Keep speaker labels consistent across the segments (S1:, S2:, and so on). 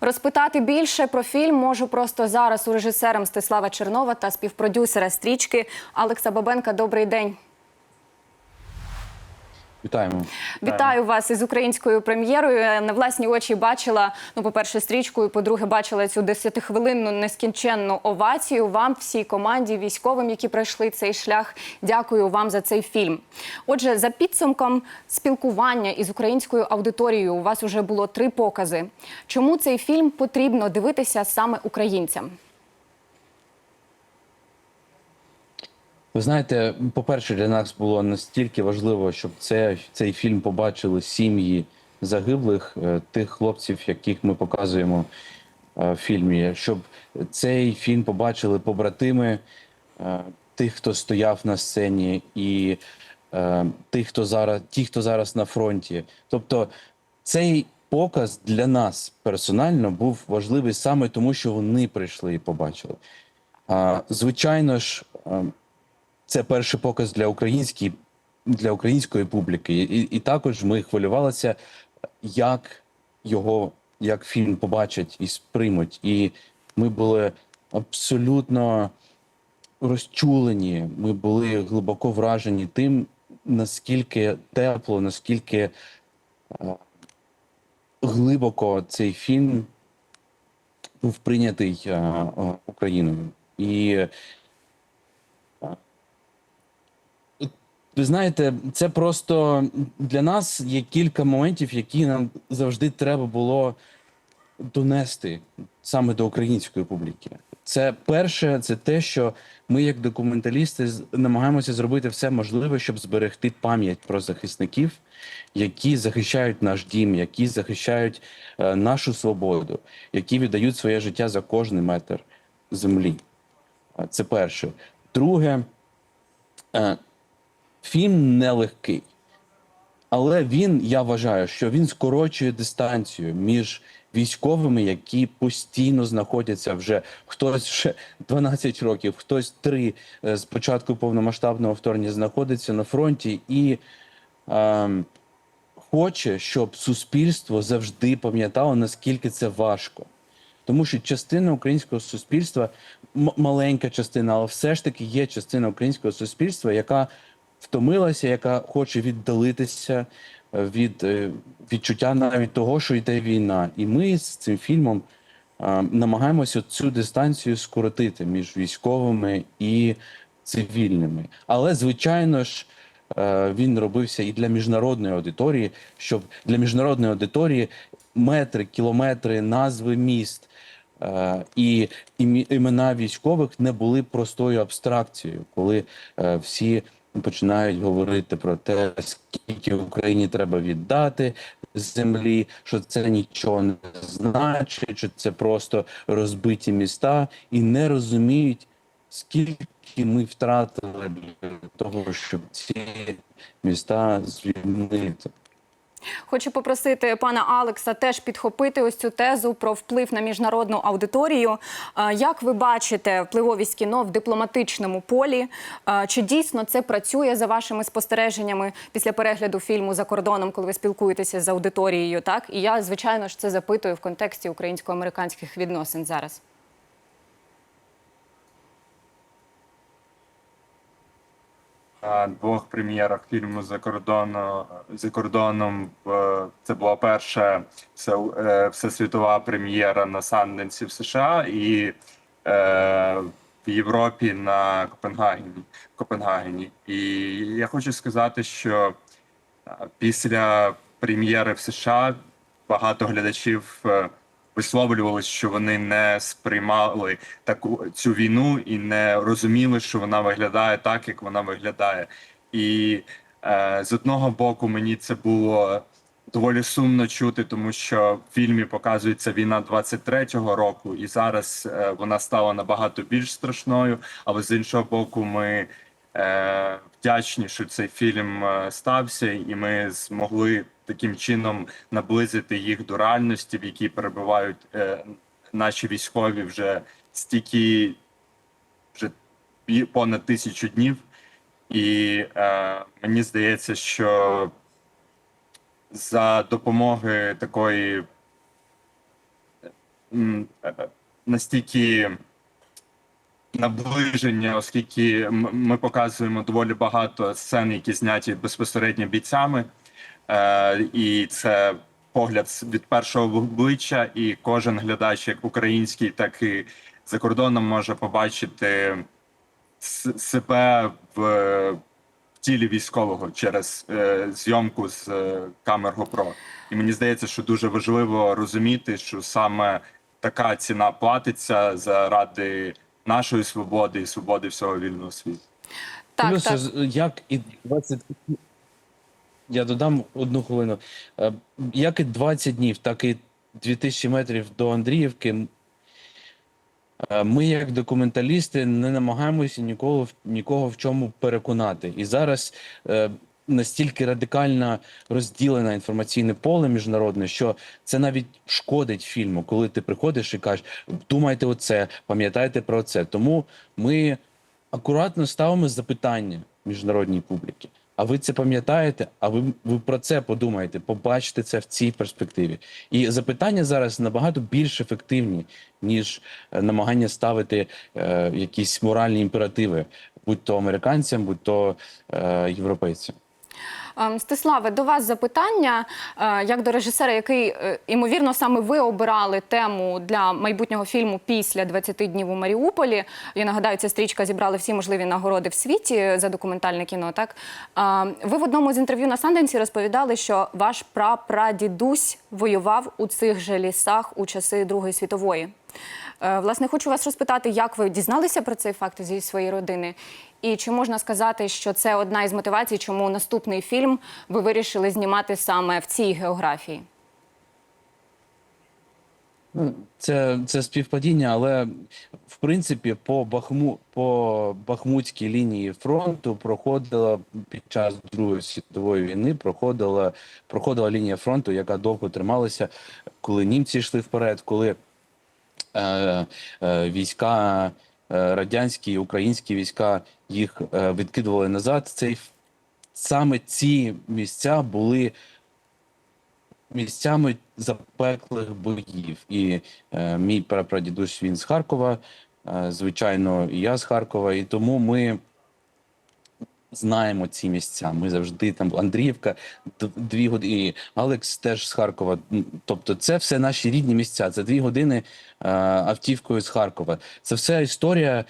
S1: Розпитати більше про фільм можу просто зараз у режисера Мстислава Чернова та співпродюсера стрічки Алекса Бабенка. Добрий день.
S2: Вітаємо.
S1: Вітаю вас із українською прем'єрою. Я на власні очі бачила, ну, по-перше, стрічку, і по-друге, бачила цю десятихвилинну нескінченну овацію вам, всій команді, військовим, які пройшли цей шлях. Дякую вам за цей фільм. Отже, за підсумком спілкування із українською аудиторією, у вас вже було три покази. Чому цей фільм потрібно дивитися саме українцям?
S2: Ви знаєте, по-перше, для нас було настільки важливо, щоб це, цей фільм побачили сім'ї загиблих, е, тих хлопців, яких ми показуємо е, в фільмі, щоб цей фільм побачили побратими е, тих, хто стояв на сцені, і тих, хто зараз, ті, хто зараз на фронті. Тобто, цей показ для нас персонально був важливий саме тому, що вони прийшли і побачили. Звичайно ж, е, це перший показ для української, для української публіки. І, і також ми хвилювалися, як його, як фільм побачать і сприймуть. І ми були абсолютно розчулені. Ми були глибоко вражені тим, наскільки тепло, наскільки е, глибоко цей фільм був прийнятий е, е, Україною. І Ви знаєте, це просто для нас є кілька моментів, які нам завжди треба було донести саме до української публіки. Це перше, це те, що ми, як документалісти, намагаємося зробити все можливе, щоб зберегти пам'ять про захисників, які захищають наш дім, які захищають е, нашу свободу, які віддають своє життя за кожний метр землі. Е, Це перше. Друге, е, фільм нелегкий. Але він, я вважаю, що він скорочує дистанцію між військовими, які постійно знаходяться вже хтось ще 12 років, хтось 3 з початку повномасштабного вторгнення знаходиться на фронті і ем, хоче, щоб суспільство завжди пам'ятало, наскільки це важко. Тому що частина українського суспільства, маленька частина, але все ж таки є частина українського суспільства, яка втомилася, яка хоче віддалитися е, від е, відчуття навіть того, що йде війна. І ми з цим фільмом е, намагаємося цю дистанцію скоротити між військовими і цивільними. Але, звичайно ж, він робився і для міжнародної аудиторії, щоб для міжнародної аудиторії метри, кілометри, назви міст і імена військових не були простою абстракцією, коли всі починають говорити про те, скільки Україні треба віддати землі, що це нічого не значить, що це просто розбиті міста, і не розуміють, скільки ми втратили для того, щоб ці міста звільнити.
S1: Хочу попросити пана Алекса теж підхопити ось цю тезу про вплив на міжнародну аудиторію. Е, Як ви бачите впливовість кіно в дипломатичному полі? Е, Чи дійсно це працює за вашими спостереженнями після перегляду фільму за кордоном, коли ви спілкуєтеся з аудиторією? Так і я звичайно ж це запитую в контексті українсько-американських відносин зараз.
S3: Двох прем'єрах фільму за кордону за кордоном. е, Це була перша все, е, всесвітова прем'єра на Санденсі в США і е, в Європі на Копенгагені. Копенгагені. І я хочу сказати, що е, після прем'єри в США багато глядачів. Висловлювалися, що вони не сприймали таку цю війну і не розуміли, що вона виглядає так, як вона виглядає. І е, з одного боку мені це було доволі сумно чути, тому що в фільмі показується війна 23-го року, і зараз е, вона стала набагато більш страшною. Але з іншого боку, ми е, вдячні, що цей фільм е, стався, і ми змогли таким чином наблизити їх до реальності, в якій перебувають е, наші військові вже стільки вже понад тисячу днів. І е, мені здається, що за допомоги такої е, настільки наближення, оскільки ми показуємо доволі багато сцен, які зняті безпосередньо бійцями, і це погляд від першого обличчя, і кожен глядач, як український, так і за кордоном, може побачити себе в, в тілі військового через е, зйомку з е, камер GoPro. І мені здається, що дуже важливо розуміти, що саме така ціна платиться заради нашої свободи і свободи всього вільного світу.
S1: Так,
S2: Плюс,
S1: так.
S2: як і 20... Я додам одну хвилину. Е, Як і 20 днів, так і 2000 метрів до Андріївки. е, Ми, як документалісти, не намагаємося нікого, нікого в чому переконати. І зараз е, настільки радикально розділене інформаційне поле міжнародне, що це навіть шкодить фільму, коли ти приходиш і кажеш, думайте оце, пам'ятайте про це. Тому ми акуратно ставимо запитання міжнародній публіці. А ви це пам'ятаєте? А ви, ви про це подумаєте, побачите це в цій перспективі. І запитання зараз набагато більш ефективні, ніж е, намагання ставити е, якісь моральні імперативи, будь то американцям, будь то е, європейцям.
S1: Мстиславе, до вас запитання е, як до режисера, який е, імовірно саме ви обирали тему для майбутнього фільму після 20 днів у Маріуполі. Я нагадаю, ця стрічка зібрала всі можливі нагороди в світі за документальне кіно. Так Е, ви в одному з інтерв'ю на Санденсі розповідали, що ваш прапрадідусь воював у цих же лісах у часи Другої світової. Е, Власне, хочу вас розпитати, як ви дізналися про цей факт зі своєї родини, і чи можна сказати, що це одна із мотивацій, чому наступний фільм ви вирішили знімати саме в цій географії?
S2: Ну, Це, це співпадіння, але в принципі по Бахму по Бахмутській лінії фронту проходила під час Другої світової війни. Проходила проходила лінія фронту, яка довго трималася, коли німці йшли вперед, коли е, е, війська радянські і українські війська їх е, відкидували назад. Цей саме ці місця були місцями запеклих боїв. І е, мій прапрадідусь він з Харкова, е, звичайно, і я з Харкова. І тому ми знаємо ці місця. Ми завжди там Андріївка, дві години. І Алекс теж з Харкова. Тобто, це все наші рідні місця. Це дві години е, автівкою з Харкова. Це все історія.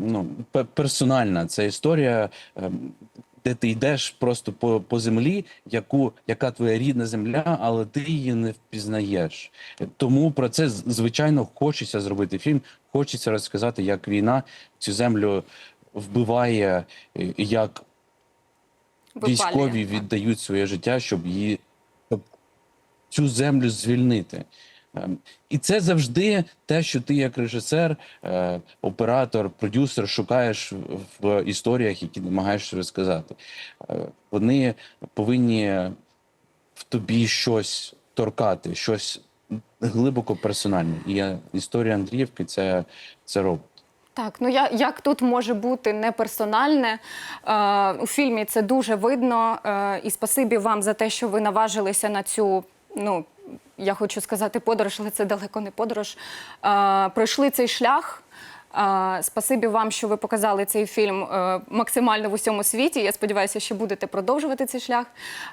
S2: Ну, персональна, це історія, ем, де ти йдеш просто по, по землі, яку, яка твоя рідна земля, але ти її не впізнаєш. Тому про це звичайно хочеться зробити фільм. Хочеться розказати, як війна цю землю вбиває, як
S1: Випалює.
S2: військові віддають своє життя, щоб її щоб цю землю звільнити. Ем, І це завжди те, що ти, як режисер, е, оператор, продюсер, шукаєш в- історіях, які намагаєшся розказати. Е, Вони повинні в тобі щось торкати, щось глибоко персональне. І е, історія Андріївки це, це робить.
S1: Так, ну я як тут може бути неперсональне? Е, у фільмі це дуже видно. Е, і спасибі вам за те, що ви наважилися на цю. Ну я хочу сказати подорож, але це далеко не подорож. Е, пройшли цей шлях. Е, спасибі вам, що ви показали цей фільм е, максимально в усьому світі. Я сподіваюся, що будете продовжувати цей шлях.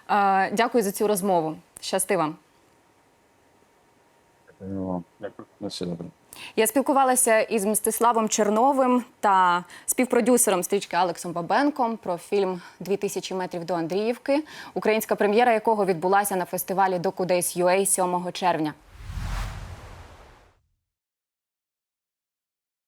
S1: Е, дякую за цю розмову. Щасти вам.
S3: Дякую.
S1: Я спілкувалася із Мстиславом Черновим та співпродюсером стрічки Алексом Бабенком про фільм «2000 метрів до Андріївки, українська прем'єра якого відбулася на фестивалі «Докудейс.UA» Days 7 червня.